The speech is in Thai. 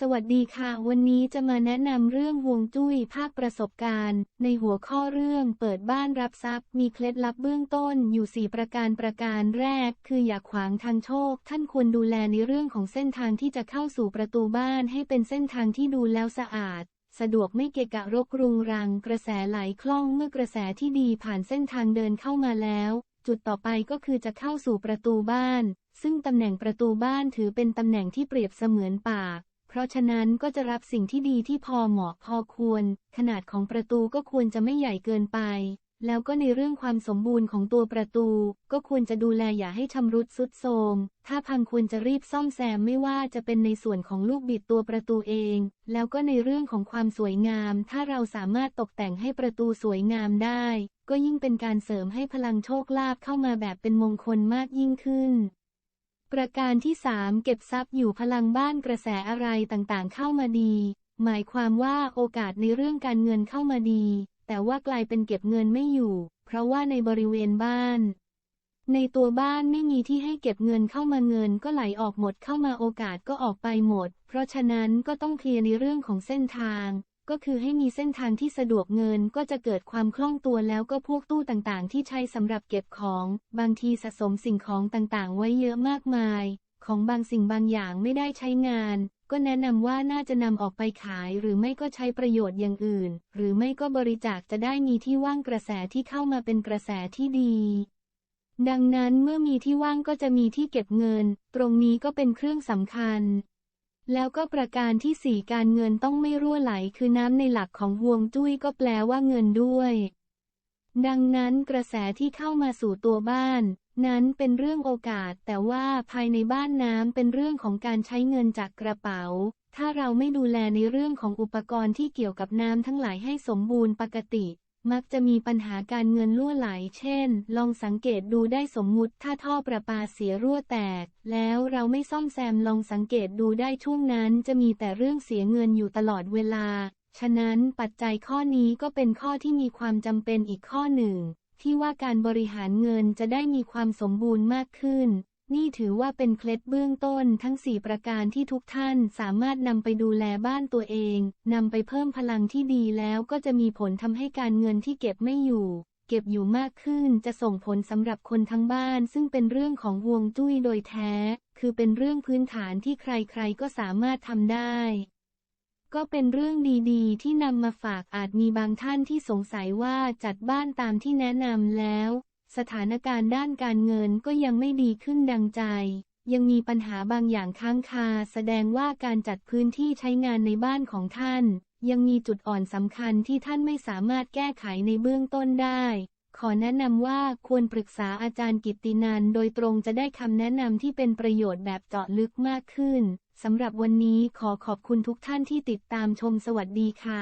สวัสดีค่ะ วันนี้จะมาแนะนำเรื่องวงจุ้ยภาคประสบการณ์ ในหัวข้อเรื่องเปิดบ้านรับทรัพย์ มีเคล็ดลับเบื้องต้นอยู่ 4 ประการประการแรก คืออย่าขวางทางโชค ท่านควรดูแลในเรื่องของเส้นทางที่จะเข้าสู่ประตูบ้านให้เป็นเส้นทางที่ดูแล้วสะอาด สะดวกไม่เกะกะรกรุงรัง กระแสไหลคล่องเมื่อกระแสที่ดีผ่านเส้นทางเดินเข้ามาแล้ว จุดต่อไปก็คือจะเข้าสู่ประตูบ้าน ซึ่งตำแหน่งประตูบ้านถือเป็นตำแหน่งที่เปรียบเสมือนปาก ราะฉะนั้นก็จะรับสิ่งที่ดีที่พอเหมาะพอควร ขนาดของประตูก็ควรจะไม่ใหญ่เกินไป แล้วก็ในเรื่องความสมบูรณ์ของตัวประตู ก็ควรจะดูแลอย่าให้ชำรุดสุดโทรมถ้าพังควรจะรีบซ่อมแซมไม่ว่าจะเป็นในส่วนของลูกบิดตัวประตูเอง แล้วก็ในเรื่องของความสวยงาม ถ้าเราสามารถตกแต่งให้ประตูสวยงามได้ ก็ยิ่งเป็นการเสริมให้พลังโชคลาภเข้ามาแบบเป็นมงคลมากยิ่งขึ้น ประการที่3เก็บทรัพย์อยู่พลังบ้านกระแสอะไรต่างๆ เข้ามาดี หมายความว่าโอกาสในเรื่องการเงินเข้ามาดี แต่ว่ากลายเป็นเก็บเงินไม่อยู่ เพราะว่าในบริเวณบ้าน ในตัวบ้านไม่มีที่ให้เก็บเงินเข้ามาเงินก็ไหลออกหมดเข้ามาโอกาสก็ออกไปหมด เพราะฉะนั้นก็ต้องเคลียร์ในเรื่องของเส้นทาง ก็คือให้มีเส้นทางที่สะดวกเงินก็จะเกิดความคล่องตัวแล้วก็พวกตู้ต่างๆ ที่ใช้สำหรับเก็บของ บางทีสะสมสิ่งของต่างๆ ไว้เยอะมากมาย ของบางสิ่งบางอย่างไม่ได้ใช้งาน ก็แนะนำว่าน่าจะนำออกไปขาย หรือไม่ก็ใช้ประโยชน์อย่างอื่น หรือไม่ก็บริจาคจะได้มีที่ว่างกระแสที่เข้ามาเป็นกระแสที่ดีดังนั้นเมื่อมีที่ว่างก็จะมีที่เก็บเงิน ตรงนี้ก็เป็นเครื่องสำคัญ แล้วก็ประการที่สี่การเงินต้องไม่รั่วไหลคือน้ำในหลักของห่วงจุ้ยก็แปลว่าเงินด้วย ดังนั้นกระแสที่เข้ามาสู่ตัวบ้าน นั้นเป็นเรื่องโอกาส แต่ว่าภายในบ้านน้ำเป็นเรื่องของการใช้เงินจากกระเป๋า ถ้าเราไม่ดูแลในเรื่องของอุปกรณ์ที่เกี่ยวกับน้ำทั้งหลายให้สมบูรณ์ปกติ มักจะมีปัญหาการเงินรั่วไหล เช่น ลองสังเกตดูได้สมมุติถ้าท่อประปาเสียรั่วแตก แล้วเราไม่ซ่อมแซมลองสังเกตดูได้ช่วงนั้นจะมีแต่เรื่องเสียเงินอยู่ตลอดเวลา ฉะนั้นปัจจัยข้อนี้ก็เป็นข้อที่มีความจำเป็นอีกข้อหนึ่ง ที่ว่าการบริหารเงินจะได้มีความสมบูรณ์มากขึ้น นี่ถือว่าเป็นเคล็ดเบื้องต้นทั้ง 4 ประการที่ทุกท่านสามารถนำไปดูแลบ้านตัวเองนำไปเพิ่มพลังที่ดีแล้วก็จะมีผลทำให้การเงินที่เก็บไม่อยู่ เก็บอยู่มากขึ้นจะส่งผลสำหรับคนทั้งบ้าน ซึ่งเป็นเรื่องของวงจุ้ยโดยแท้ คือเป็นเรื่องพื้นฐานที่ใครๆก็สามารถทำได้ก็เป็นเรื่องดีๆ ที่นำมาฝากอาจมีบางท่านที่สงสัยว่าจัดบ้านตามที่แนะนำแล้ว สถานการณ์ด้านการเงินก็ยังไม่ดีขึ้นดังใจ ยังมีปัญหาบางอย่างค้างคา แสดงว่าการจัดพื้นที่ใช้งานในบ้านของท่าน ยังมีจุดอ่อนสำคัญที่ท่านไม่สามารถแก้ไขในเบื้องต้นได้ ขอแนะนำว่าควรปรึกษาอาจารย์กิตตินันโดยตรงจะได้คำแนะนำที่เป็นประโยชน์แบบเจาะลึกมากขึ้นสำหรับวันนี้ขอขอบคุณทุกท่านที่ติดตามชมสวัสดีค่ะ